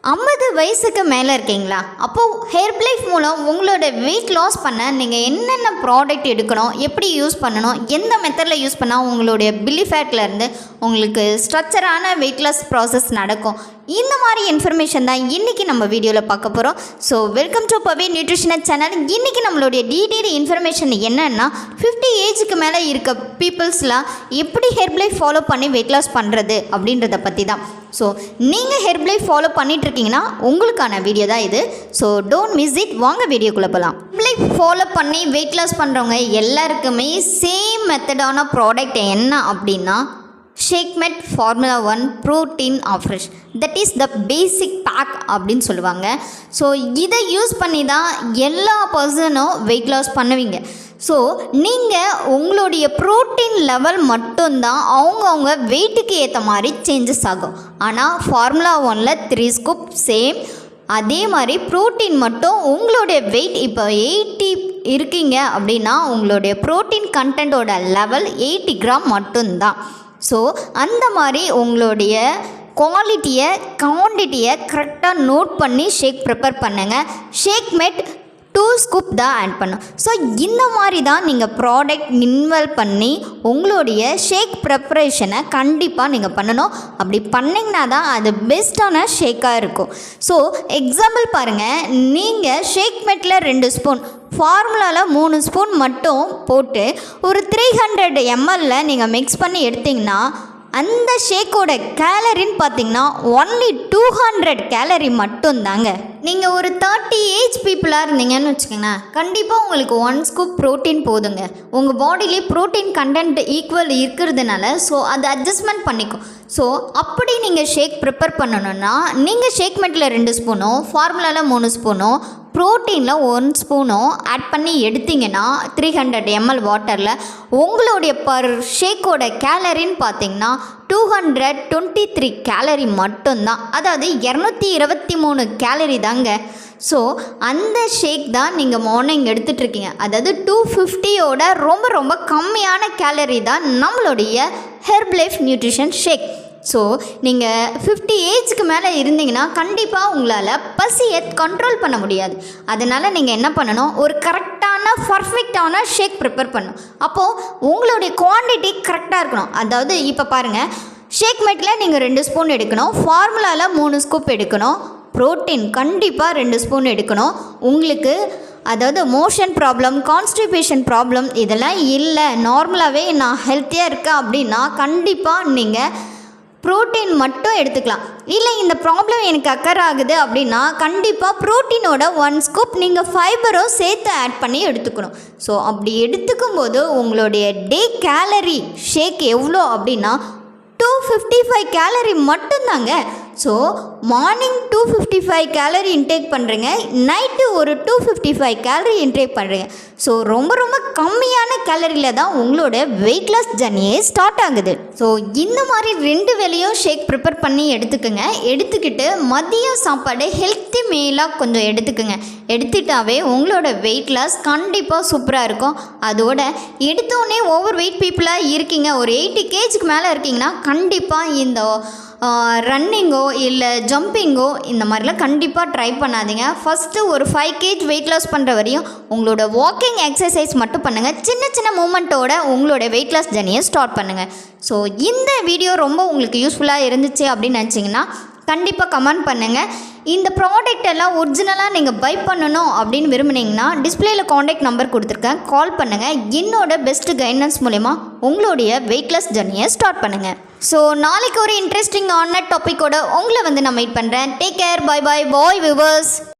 ஐம்பது வயசுக்கு மேலே இருக்கீங்களா? அப்போது ஹேர் லைஃப் மூலம் உங்களோட வெயிட் லாஸ் பண்ண நீங்கள் என்னென்ன ப்ராடக்ட் எடுக்கணும் எப்படி யூஸ் பண்ணணும் எந்த மெத்தடில் யூஸ் பண்ணால் உங்களுடைய பில்லி ஃபேட்லேருந்து உங்களுக்கு ஸ்ட்ரக்சரான வெயிட் லாஸ் ப்ராசஸ் நடக்கும். இந்த மாதிரி இன்ஃபர்மேஷன் தான் இன்றைக்கி நம்ம வீடியோவில் பார்க்க போகிறோம் so welcome to பவே nutritional channel இன்றைக்கி நம்மளுடைய டீட்டெயில் இன்ஃபர்மேஷன் என்னென்னா ஃபிஃப்டி ஏஜுக்கு மேலே இருக்க பீப்புள்ஸ்லாம் எப்படி ஹெர்ப் லைஃப் ஃபாலோ பண்ணி வெயிட் லாஸ் பண்ணுறது அப்படின்றத பற்றி தான். ஸோ நீங்கள் ஹெர்ப் லைஃப் ஃபாலோ பண்ணிட்டு இருக்கீங்கன்னா உங்களுக்கான வீடியோ தான் இது. ஸோ டோன்ட் மிஸ் இட் வாங்க வீடியோக்குள்ளே போகலாம் லைஃப் ஃபாலோ பண்ணி வெயிட் லாஸ் பண்ணுறவங்க எல்லாருக்குமே சேம் மெத்தடான ப்ராடக்ட் என்ன அப்படின்னா Shakemate formula one protein Afresh that is the basic pack அப்படின்னு சொல்லுவாங்க. ஸோ இதை யூஸ் பண்ணி தான் எல்லா பர்சனும் வெயிட் லாஸ் பண்ணுவீங்க. ஸோ நீங்கள் உங்களுடைய ப்ரோட்டீன் லெவல் மட்டும்தான் அவங்கவுங்க வெயிட்டுக்கு ஏற்ற மாதிரி சேஞ்சஸ் ஆகும். ஆனால் ஃபார்முலா ஒனில் த்ரீ ஸ்கூப் சேம் அதே மாதிரி ப்ரோட்டீன் மட்டும் உங்களுடைய வெயிட் இப்போ எயிட்டி இருக்கீங்க அப்படின்னா உங்களுடைய ப்ரோட்டீன் கண்டென்ட்டோட லெவல் எயிட்டி கிராம் மட்டும்தான். ஸோ அந்த மாதிரி உங்களுடைய குவாலிட்டியை குவான்டிட்டியை கரெக்டாக நோட் பண்ணி ஷேக் ப்ரிப்பேர் பண்ணுங்கள் ஷேக் மேட் டூ ஸ்கூப் தான் ஆட் பண்ணும். ஸோ இந்த மாதிரி தான் நீங்கள் ப்ராடக்ட் இன்வால்வ் பண்ணி உங்களுடைய ஷேக் ப்ரிப்பரேஷனை கண்டிப்பாக நீங்கள் பண்ணணும். அப்படி பண்ணிங்கன்னா தான் அது பெஸ்ட்டான ஷேக்காக இருக்கும். ஸோ எக்ஸாம்பிள் பாருங்கள் நீங்கள் ஷேக் மெட்டில் ரெண்டு ஸ்பூன் ஃபார்முலாவில் மூணு ஸ்பூன் மட்டும் போட்டு ஒரு த்ரீ ஹண்ட்ரட் எம்எல்ல நீங்கள் மிக்ஸ் பண்ணி எடுத்திங்கன்னா அந்த ஷேக்கோட கேலரின்னு பார்த்தீங்கன்னா ஒன்லி டூ ஹண்ட்ரட் கேலரி மட்டும்தாங்க. நீங்கள் ஒரு தேர்ட்டி ஏஜ் பீப்புளாக இருந்தீங்கன்னு வச்சுக்கோங்களேன் கண்டிப்பாக உங்களுக்கு ஒன் ஸ்கூப் ப்ரோட்டீன் போதுங்க. உங்கள் பாடியிலே ப்ரோட்டீன் கண்டென்ட் ஈக்குவல் இருக்கிறதுனால ஸோ அதை அட்ஜஸ்ட்மெண்ட் பண்ணிக்கும் ஸோ அப்படி நீங்கள் ஷேக் ப்ரிப்பேர் பண்ணணுன்னா நீங்கள் ஷேக் மெட்டில் ரெண்டு ஸ்பூனும் ஃபார்முலாவில் மூணு ஸ்பூனும் ப்ரோட்டீனில் ஒன் ஸ்பூனும் ஆட் பண்ணி எடுத்தீங்கன்னா த்ரீ ஹண்ட்ரட் எம்எல் வாட்டரில் உங்களுடைய பர் ஷேக்கோட கேலரின்னு பார்த்தீங்கன்னா two hundred twenty three calorie மட்டும்தான். அதாவது இரநூத்தி இருபத்தி மூணு கேலரி தாங்க. ஸோ அந்த ஷேக் தான் நீங்கள் மார்னிங் எடுத்துகிட்டு இருக்கீங்க அதாவது டூ ஃபிஃப்டியோட ரொம்ப ரொம்ப கம்மியான கேலரி தான் நம்மளுடைய herb life nutrition shake so நீங்கள் ஃபிஃப்டி ஏஜ்க்கு மேலே இருந்தீங்கன்னா கண்டிப்பாக உங்களால் பசியை கண்ட்ரோல் பண்ண முடியாது. அதனால் நீங்கள் என்ன பண்ணணும்? ஒரு கரெக்டான பர்ஃபெக்டான ஷேக் ப்ரிப்பேர் பண்ணணும். அப்போது உங்களுடைய குவான்டிட்டி கரெக்டாக இருக்கணும். அதாவது இப்போ பாருங்கள் ஷேக் மேட்டில் நீங்கள் ரெண்டு ஸ்பூன் எடுக்கணும். ஃபார்முலாவில் மூணு ஸ்கூப் எடுக்கணும். ப்ரோட்டீன் கண்டிப்பாக ரெண்டு ஸ்பூன் எடுக்கணும். உங்களுக்கு அதாவது மோஷன் ப்ராப்ளம் கான்ஸ்டிபேஷன் ப்ராப்ளம் இதெல்லாம் இல்லை. நார்மலாகவே நான் ஹெல்த்தியாக இருக்கேன் அப்படின்னா கண்டிப்பாக நீங்கள் ப்ரோட்டீன் மட்டும் எடுத்துக்கலாம். இல்லை இந்த ப்ராப்ளம் எனக்கு அக்கர் ஆகுது அப்படின்னா கண்டிப்பாக ப்ரோட்டீனோட ஒன் ஸ்கூப் நீங்கள் ஃபைபரும் சேர்த்து ஆட் பண்ணி எடுத்துக்கணும். ஸோ அப்படி எடுத்துக்கும் போது உங்களுடைய டே கேலரி ஷேக் எவ்வளோ அப்படின்னா டூ ஃபிஃப்டி ஃபைவ் கேலரி மட்டும்தாங்க. So morning two fifty five calorie intake பண்ணுறீங்க நைட்டு ஒரு two fifty five calorie intake பண்ணுறீங்க ஸோ ரொம்ப ரொம்ப கம்மியான கேலரியில் தான் உங்களோட வெயிட் லாஸ் ஜர்னியே ஸ்டார்ட் ஆகுது. ஸோ இந்த மாதிரி ரெண்டு வேலையும் ஷேக் ப்ரிப்பேர் பண்ணி எடுத்துக்கோங்க. எடுத்துக்கிட்டு மதியம் சாப்பாடு ஹெல்த்தி மீலாக கொஞ்சம் எடுத்துக்கோங்க. எடுத்துட்டாவே உங்களோட வெயிட் லாஸ் கண்டிப்பாக சூப்பராக இருக்கும். அதோட எடுத்தோடனே ஓவர் வெயிட் பீப்புளாக இருக்கீங்க. ஒரு எயிட்டி கேஜிக்கு மேலே இருக்கீங்கன்னா கண்டிப்பாக இந்த ரன்னிங்கோ இல்லை ஜம்பிங்கோ இந்த மாதிரிலாம் கண்டிப்பாக ட்ரை பண்ணாதீங்க. ஃபஸ்ட்டு ஒரு ஃபைவ் கேஜ் வெயிட் லாஸ் பண்ணுற வரையும் உங்களோட வாக்கிங் எக்ஸசைஸ் மட்டும் பண்ணுங்கள் சின்ன சின்ன மூமெண்ட்டோட உங்களோட வெயிட் லாஸ் ஜர்னியை ஸ்டார்ட் பண்ணுங்கள் ஸோ இந்த வீடியோ ரொம்ப உங்களுக்கு யூஸ்ஃபுல்லாக இருந்துச்சு அப்படின்னு நினச்சிங்கன்னா கண்டிப்பாக கமெண்ட் பண்ணுங்கள் இந்த ப்ராடக்ட் எல்லாம் ஒரிஜினலாக நீங்கள் பை பண்ணணும் அப்படின்னு விரும்புனீங்கன்னா டிஸ்பிளேயில் காண்டாக்ட் நம்பர் கொடுத்துருக்கேன். கால் பண்ணுங்கள் என்னோட பெஸ்ட்டு கைடன்ஸ் மூலிமா உங்களுடைய வெயிட்லெஸ் ஜர்னியை ஸ்டார்ட் பண்ணுங்கள் ஸோ நாளைக்கு ஒரு இன்ட்ரெஸ்டிங் ஆன டாப்பிக்கோட உங்களை வந்து நான் மீட் பண்ணுறேன் take care bye bye bye viewers